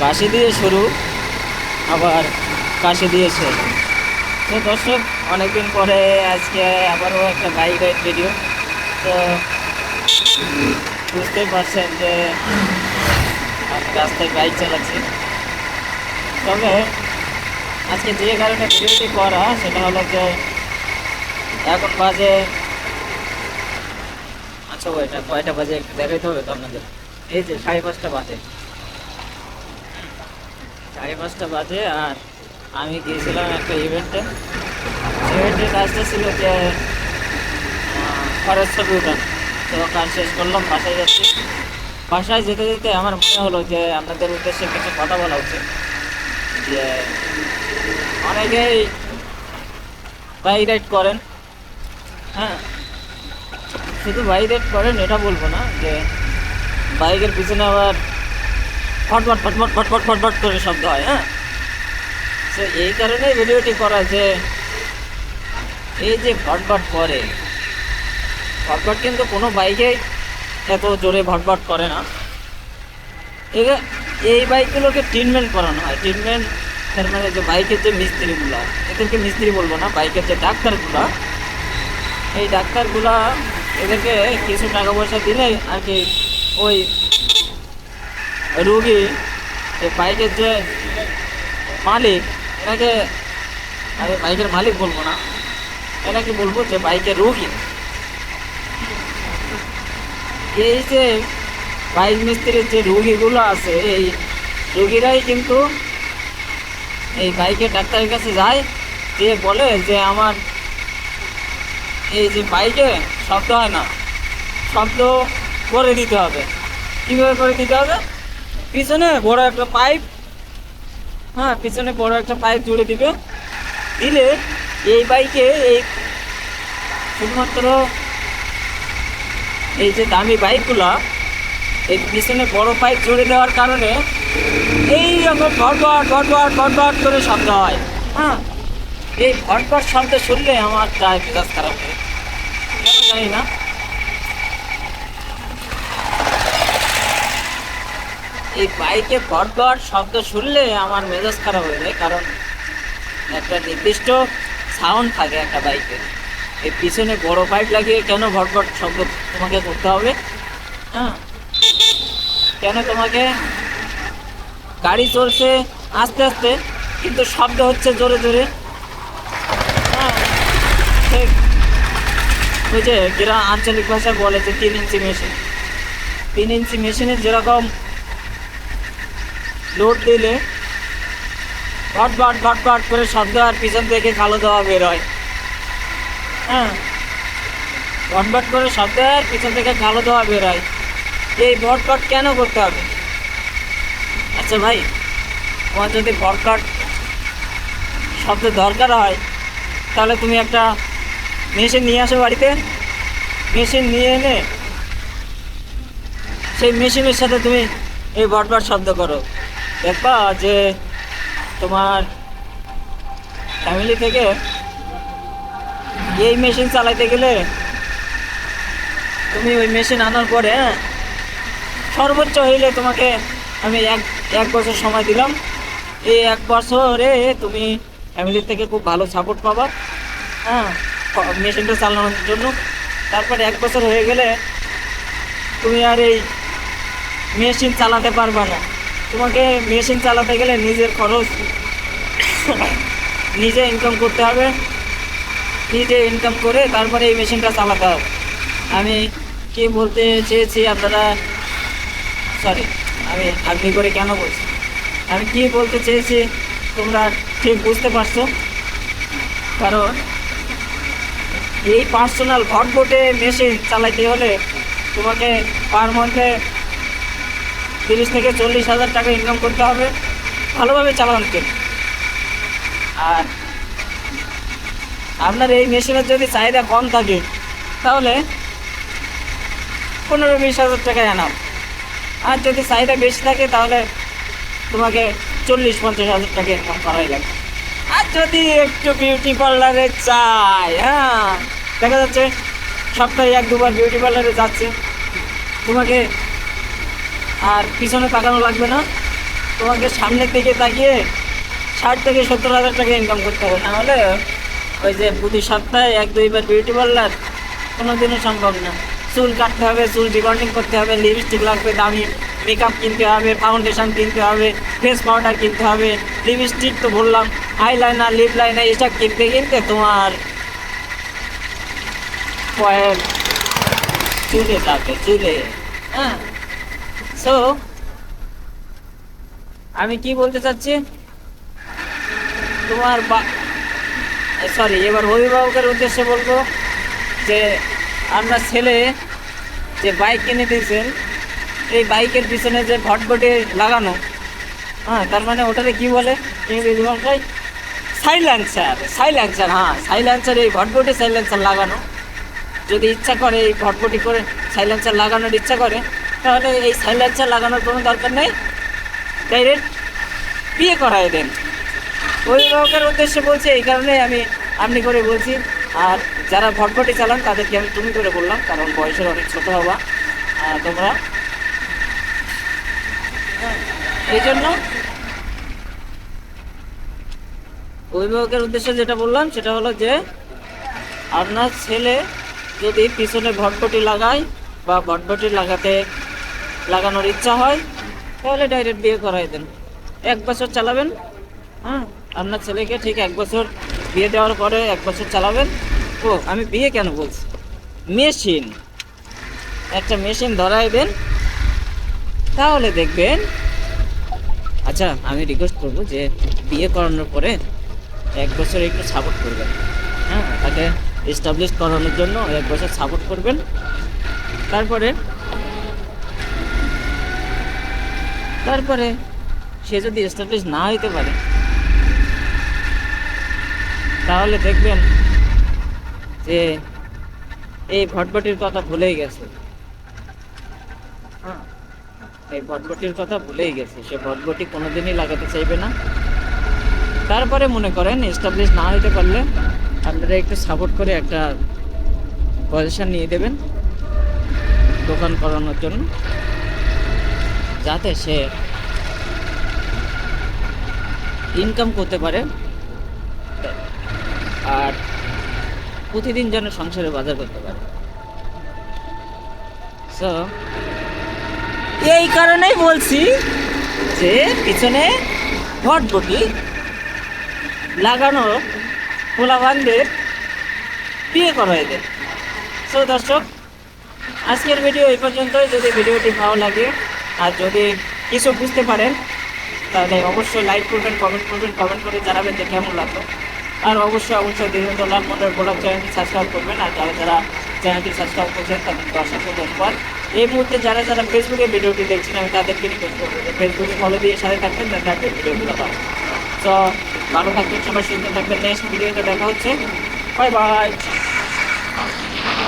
কাশি দিয়ে শুরু, আবার কাশি দিয়ে শেষ। তো দর্শক, অনেকদিন পরে আজকে আবারও একটা বাইক রাইড ভিডিও। তো বুঝতেই পারছেন যে আমি রাস্তায় বাইক চালাচ্ছি। তবে আজকে যে কারণে ভিডিওটি করা, সেটা হলো যে এখন বাজে আচ্ছা ওইটা কয়টা বাজে একটু দেখাইতে হবে তো আপনাদের। এই যে সাড়ে পাঁচটা বাজে। সাড়ে পাঁচটা বাজে আর আমি গিয়েছিলাম একটা ইভেন্টে ইভেন্টের কাজটা ছিল যে খরচ ছবি উঠান তো কাজ শেষ করলাম, বাসায় যাচ্ছি। বাসায় যেতে যেতে আমার মনে হলো যে, আপনাদের উদ্দেশ্যে কিছু কথা বলা উচিত। যে, অনেকেই বাইক রাইড করেন। হ্যাঁ শুধু বাইক রাইড করেন, এটা বলব না, যে বাইকের পিছনে আবার ফটফট ফটফট ফটফট ফটফট করে শব্দ হয় হ্যাঁ? তো এই কারণেই ভিডিওটি করা যে এই যে ভটভট করে ভটভট কিন্তু কোনো বাইকে এত জোরে ভটভট করে না। এবার এই বাইকগুলোকে ট্রিটমেন্ট করানো হয়। ট্রিটমেন্ট তার মানে যে বাইকের যে মিস্ত্রিগুলো, এদেরকে মিস্ত্রি বলব না, বাইকের যে ডাক্তারগুলো, এই ডাক্তারগুলা এদেরকে কিছু টাকা পয়সা দিলে আর কি ওই রুগী এই বাইকের যে মালিক এনাকে আরে বাইকের মালিক বলব না এনাকে বলব যে বাইকের রুগী এই যে বাইক মিস্ত্রির যে রুগীগুলো আছে এই রুগীরাই কিন্তু এই বাইকের ডাক্তারের কাছে যায় দিয়ে বলে যে আমার এই যে বাইকে শব্দ হয় না। শব্দ করে দিতে হবে। কীভাবে করে দিতে হবে? পিছনে বড় একটা পাইপ। হ্যাঁ পিছনে বড় একটা পাইপ জুড়ে দিবে। দিলে এই বাইকে এই শুধুমাত্র এই যে দামি বাইকগুলো, এই পিছনে বড় পাইপ জুড়ে দেওয়ার কারণে এই রকম ভটভট ভটভট ভটভট করে শব্দ হয়। হ্যাঁ এই ভটভট শব্দ শুনলে আমার প্রায় মেজাজ খারাপ হয় জানি না। এই বাইকে ভটভট শব্দ শুনলে আমার মেজাজ খারাপ হয়ে যায়, কারণ একটা নির্দিষ্ট সাউন্ড থাকে একটা বাইকে। এই পিছনে বড় পাইপ লাগিয়ে কেন ভটভট শব্দ তোমাকে করতে হবে? হ্যাঁ। কেন তোমাকে গাড়ি চলছে আস্তে আস্তে, কিন্তু শব্দ হচ্ছে জোরে জোরে? হ্যাঁ ওই যে যেটা আঞ্চলিক ভাষায় বলে যে তিন ইঞ্চি মেশিন। তিন ইঞ্চি মেশিনের যেরকম লোড দিলে ভট ভট ভট ভট করে শব্দ আর পিছন থেকে কালো দেওয়া বের হয়। হ্যাঁ? ভট ভট করে শব্দ আর পিছন থেকে কালো দেওয়া বের হয়। এই ভট ভট কেন করতে হবে? আচ্ছা ভাই, তোমার যদি ভটকট শব্দ দরকার হয়, তাহলে তুমি একটা মেশিন নিয়ে আসো বাড়িতে? মেশিন নিয়ে এনে সেই মেশিনের সাথে তুমি এই ভটভট শব্দ করো। দেখবা যে তোমার ফ্যামিলি থেকে এই মেশিন চালাইতে গেলে তুমি ওই মেশিন আনার পরে হ্যাঁ, সর্বোচ্চ হইলে তোমাকে আমি এক এক বছর সময় দিলাম। এই এক বছরে তুমি ফ্যামিলির থেকে খুব ভালো সাপোর্ট পাবা। হ্যাঁ মেশিনটা চালানোর জন্য। তারপরে এক বছর হয়ে গেলে তুমি আর এই মেশিন চালাতে পারবা না। তোমাকে মেশিন চালাতে গেলে নিজের খরচ, নিজে ইনকাম করতে হবে। নিজে ইনকাম করে তারপরে এই মেশিনটা চালাতে হবে। আমি কি বলতে চেয়েছি আপনারা সরি আমি আপনি করে কেন বলছি? আমি কি বলতে চেয়েছি তোমরা ঠিক বুঝতে পারছ। কারণ এই পার্সোনাল ভটভটে মেশিন চালাইতে হলে তোমাকে পার মান্থে তিরিশ থেকে চল্লিশ হাজার টাকা ইনকাম করতে হবে। ভালোভাবে জন্য আর আপনার এই মেশিনের যদি চাহিদা কম থাকে, তাহলে পনেরো বিশ হাজার টাকায় আনাম আর যদি চাহিদা বেশি থাকে, তাহলে তোমাকে চল্লিশ পঞ্চাশ হাজার টাকা ইনকাম করাই লাগবে আর যদি একটু বিউটি পার্লারে চাই হ্যাঁ দেখা যাচ্ছে সপ্তাহে এক, দুবার বিউটি পার্লারে যাচ্ছে। তোমাকে আর পিছনে তাকানো লাগবে না। তোমাকে সামনের দিকে তাকিয়ে ষাট থেকে সত্তর হাজার টাকা ইনকাম করতে হবে। নাহলে ওই যে প্রতি সপ্তাহে এক, দুইবার বিউটি পার্লার কোনোদিনও সম্ভব না। চুল কাটতে হবে, চুল রিবন্ডিং করতে হবে লিপস্টিক লাগবে, দামি মেকআপ কিনতে হবে ফাউন্ডেশন কিনতে হবে ফেস পাউডার কিনতে হবে। লিপস্টিক তো বললাম আইলাইনার লিপ লাইনার এসব কিনতে কিনতে তোমার পয়ের চুলে যাবে চুলে হ্যাঁ সো আমি কি বলতে চাচ্ছি? তোমার বা সরি এবার অভিভাবকের উদ্দেশ্যে বলব যে, আপনার ছেলে যে বাইক কিনে দিয়েছেন, এই বাইকের পিছনে যে ভটভটে লাগানো হ্যাঁ তার মানে ওটাতে কি বলে? ইংরেজি ভাষায় সাইলেন্সার সাইলেন্সার হ্যাঁ সাইলেন্সার এই ভটভটে সাইলেন্সার লাগানো। যদি ইচ্ছা করে এই ভটভটি করে সাইলেন্সার লাগানোর ইচ্ছা করে, তাহলে এই সাইলেন্সার লাগানোর কোনো দরকার নেই। ডাইরেক্ট বিয়ে করাই দেন। অভিভাবকের উদ্দেশ্যে বলছি, এই কারণে আমি আপনি করে বলছি, আর যারা ভটভটি চালান, তাদেরকে আমি তুমি করে বললাম, কারণ বয়সের অনেক ছোটো হওয়া তোমরা। এই জন্য অভিভাবকের উদ্দেশ্যে যেটা বললাম, সেটা হলো যে, আপনার ছেলে যদি পিছনে ভটভটি লাগাই বা ভটভটি লাগাতে লাগানোর ইচ্ছা হয়, তাহলে ডাইরেক্ট বিয়ে করাই দেন। এক বছর চালাবেন হ্যাঁ? আপনার ছেলেকে ঠিক এক বছর বিয়ে দেওয়ার পরে এক বছর চালাবেন। ও, আমি বিয়ে কেন বলছি? মেশিন। একটা মেশিন ধরাই দেন, তাহলে দেখবেন আচ্ছা আমি রিকোয়েস্ট করব যে বিয়ে করানোর পরে এক বছর একটু সাপোর্ট করবেন। হ্যাঁ তাকে এস্টাবলিশ করানোর জন্য এক বছর সাপোর্ট করবেন। তারপরে তারপরে সে যদি এস্টাবলিশ না হইতে পারে তাহলে দেখবেন যে এই ভটভটির কথা ভুলেই গেছে। হ্যাঁ, এই ভটভটির কথা ভুলেই গেছে। সে ভটভটি কোনোদিনই লাগাতে চাইবে না। তারপরে মনে করেন এস্টাবলিশ না হইতে পারলে আপনারা একটু সাপোর্ট করে একটা পজিশন নিয়ে দেবেন দোকান করানোর জন্য, যাতে সে ইনকাম করতে পারে। আর প্রতিদিন যেন সংসারে বাজার করতে পারে। সো এই কারণেই বলছি যে পিছনে ভটভটি লাগানো পোলাবানদের বিয়ে করা এদের। সো দর্শক, আজকের ভিডিও এই পর্যন্তই। যদি ভিডিওটি ভালো লাগে, আর যদি কিছু বুঝতে পারেন, তাহলে অবশ্যই লাইক করবেন কমেন্ট করবেন কমেন্ট করে জানাবেন যে কেমন লাগল। আর অবশ্যই অবশ্যই দীর্ঘ লাভ মোটর ব্লগ চ্যানেলটি সাবস্ক্রাইব করবেন, আর যারা যারা চ্যানেলটি সাবস্ক্রাইব করছেন, তাদেরকে অসংখ্য ধন্যবাদ। এই মুহূর্তে যারা যারা ফেসবুকে ভিডিওটি দেখছেন, আমি তাদেরকে ফেসবুকে ফলো দিয়ে সাথে থাকবেন তাদের ভিডিওগুলো পাবেন তো ভালো থাকবেন সবাই সুন্দর থাকবেন নেক্সট ভিডিওতে দেখা হচ্ছে। Bye bye